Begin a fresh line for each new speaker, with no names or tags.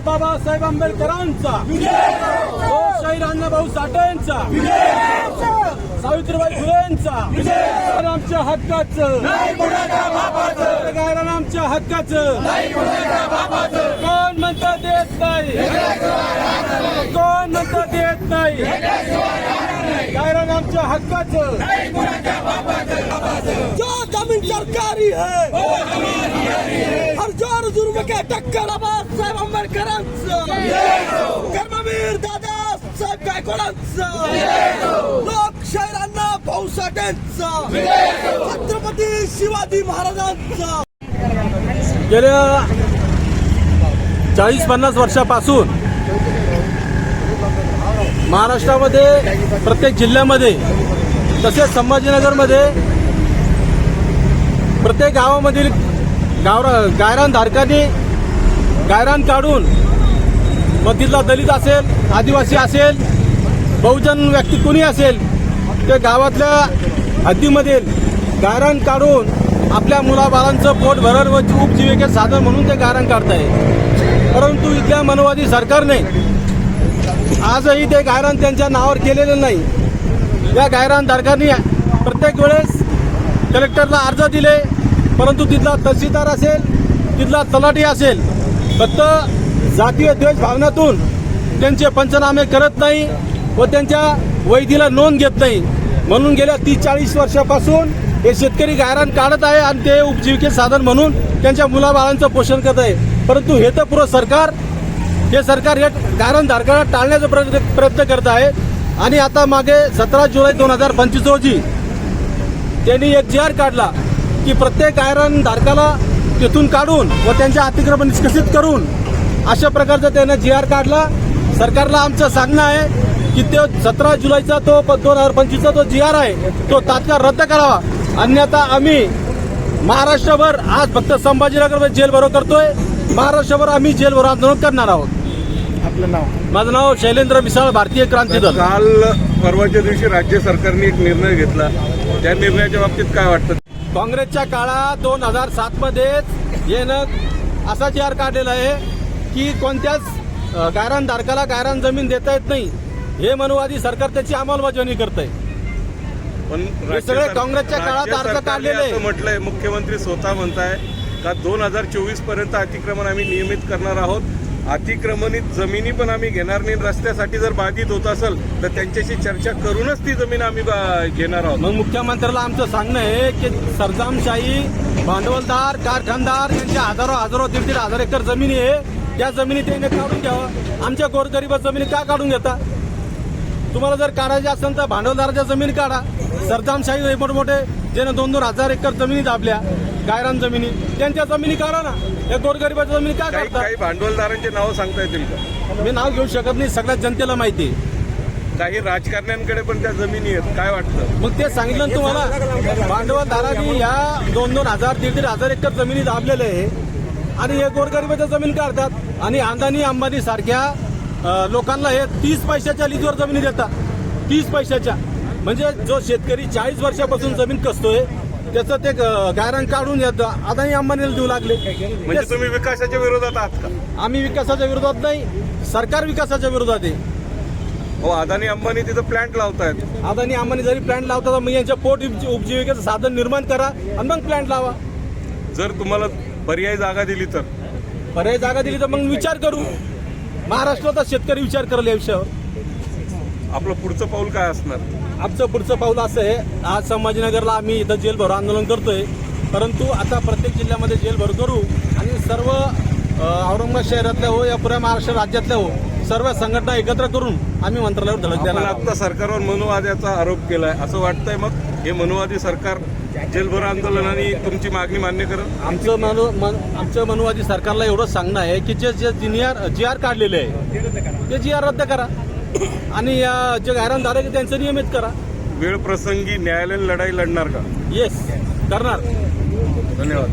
बाबासाहेब आंबेडकरांचा. लोकशाहीर अण्णाभाऊ साठेंचा. सावित्रीबाई फुलेंचा. आमच्या हक्काचं. गायरान आमच्या हक्काचं. कोण म्हणतं देत नाही? कोण म्हणतं देत नाही? गायरान आमच्या हक्काचं.
जो जमीन सरकारी है. हर जोर जुर्म के टक्कर बाबासाहेब आंबेडकरांचं कर्मवीर दादा गायकवाडांचं लोकशाहीरांना भाऊ छत्रपती शिवाजी महाराजांचं
गेल्या चाळीस पन्नास वर्षापासून महाराष्ट्रामध्ये प्रत्येक जिल्ह्यामध्ये तसेच संभाजीनगरमध्ये प्रत्येक गावामधील गावर गायरान धारकांनी गायरान काढून मग तिथला दलित असेल आदिवासी असेल बहुजन व्यक्ती कुणी असेल ते गावातल्या हद्दीमधील गायरान काढून आपल्या मुलाबाळांचं पोट भरण व उपजीविकेचं साधन म्हणून ते गायरान काढताय. परंतु इथल्या मनोवादी सरकारने आजही ते गायरान त्यांच्या नावावर केलेलं नाही. या गायरान धारकांनी प्रत्येक वेळेस कलेक्टरला अर्ज दिले. परंतु तिथला तहसीलदार असेल तिथला तलाठी असेल फक्त जातीय द्वेष भावनातून त्यांचे पंचनामे करत नाही व त्यांच्या वैधीला नोंद घेत नाही. म्हणून गेल्या तीस चाळीस वर्षापासून हे शेतकरी गायरान काढत आहे आणि ते उपजीविके साधन म्हणून त्यांच्या मुलाबाळांचं पोषण करत आहे. परंतु हे तर पुरं सरकार हे सरकार या गायरान धारकाला टाळण्याचा प्रयत्न प्रयत्न करत आहे. आणि आता मागे सतरा जुलै दोन हजार पंचवीस रोजी त्यांनी एक जी आर काढला. की प्रत्येक गायरान धारकाला तिथून काढून व त्यांच्या अतिक्रमण निष्कसित करून अशा प्रकारचा त्यानं जी आर काढला. सरकारला आमचं सांगणं आहे की तो सतरा जुलैचा तो दोन हजार पंचवीसचा तो जी आर आहे तो तात्काळ रद्द करावा. अन्यथा आम्ही महाराष्ट्रभर आज फक्त संभाजीनगर जेल भरो करतोय. महाराष्ट्रभर आम्ही जेल भरो आंदोलन करणार आहोत.
आपलं नाव?
माझं नाव शैलेंद्र मिसाळ भारतीय क्रांती दल.
काल परवाच्या दिवशी राज्य सरकारने एक निर्णय घेतला. त्या निर्णयाच्या बाबतीत काय वाटतं
काँग्रेसच्या काळात दोन हजार सात मध्येच येणं असा जी आर काढलेला आहे की कोणत्याच अ, गायरान धारकाला गायरान जमीन देता येत नाही. हे मनुवादी सरकार त्याची अंमलबजावणी करत आहे
पण
हे सगळे काँग्रेसच्या काळात अर्ज काढलेले.
म्हटलंय मुख्यमंत्री स्वतः म्हणताय का दोन हजार चोवीसपर्यंत अतिक्रमण आम्ही नियमित करणार आहोत. अतिक्रमणित जमिनी पण आम्ही घेणार नाही. रस्त्यासाठी जर बाधित होत असेल तर त्यांच्याशी चर्चा करूनच ती जमीन आम्ही घेणार आहोत.
मग मुख्यमंत्र्याला आमचं सांगणं आहे की सरजामशाही भांडवलदार कारखानदार यांच्या हजारो हजारो दीड दीड हजार एकर जमिनी आहे. त्या जमिनी त्याने काढून घ्यावं. आमच्या गोरगरीब जमिनी का काढून घेता? तुम्हाला जर काढायचे असेल तर भांडवलदाराच्या जमिनी काढा. सरजामशाही हे मोठमोठे ज्यानं दोन दोन हजार एकर जमिनी दाबल्या गायरान जमिनी त्यांच्या जमिनी काढा ना. या गोरगरिबाच्या जमिनी का
काही
काढता?
काही भांडवलदारांची नावं सांगता येतील का
मी नाव घेऊ शकत नाही सगळ्या जनतेला माहिती आहे.
काही राजकारण्यांकडे पण त्या जमिनी आहेत काय वाटतं?
मग ते सांगितलं ना तुम्हाला भांडवलदारांनी या दोन दोन हजार दीड दीड हजार एकर जमिनी दाबलेले आहे. आणि हे गोरगरिबाच्या जमीन काढतात. आणि अंदानी अंबानी सारख्या अं, लोकांना हे तीस पैशाच्या लिजवर जमिनी देतात. तीस पैशाच्या. म्हणजे जो शेतकरी चाळीस वर्षापासून जमीन कसतोय त्याचं ते गायरान काढून अदानी अंबानीला देऊ लागले.
म्हणजे तुम्ही विकासाच्या विरोधात आहात का?
आम्ही विकासाच्या विरोधात नाही सरकार विकासाच्या विरोधात आहे.
हो अदानी अंबानी तिथं प्लांट लावतायत.
अदानी अंबानी जरी प्लॅन्ट लावतात मग यांच्या पोट उपजी- उपजीविकेचं साधन निर्माण करा आणि मग प्लॅन्ट लावा.
जर तुम्हाला पर्यायी जागा दिली तर.
पर्याय जागा दिली तर मग विचार करू. महाराष्ट्राचा शेतकरी विचार करेल या विषयावर.
आपलं पुढचं पाऊल काय असणार?
आमचं पुढचं पाऊल असं आहे. आज संभाजीनगरला आम्ही इथं जेल भरो आंदोलन करतोय. परंतु आता प्रत्येक जिल्ह्यामध्ये जेल भरो करू आणि सर्व औरंगाबाद शहरातल्या हो या पुऱ्या महाराष्ट्र राज्यातल्या हो सर्व संघटना एकत्र करून आम्ही मंत्रालयावर धडक आहोत.
आता सरकारवर मनुवाद्याचा आरोप केलाय. असं वाटतंय मग? हे मनुवादी सरकार जेलभर आंदोलन आणि तुमची मागणी मान्य करत
आमचं मनु मन आमचं मनुवादी सरकारला एवढंच सांगणं आहे की जे जे जी आर जी आर काढलेले आहे ते जी आर रद्द करा. आणि या जे गायरानधारक आहे त्यांचं नियमित करा.
वेळ प्रसंगी न्यायालयीन लढाई लढणार का?
येस करणार.
धन्यवाद.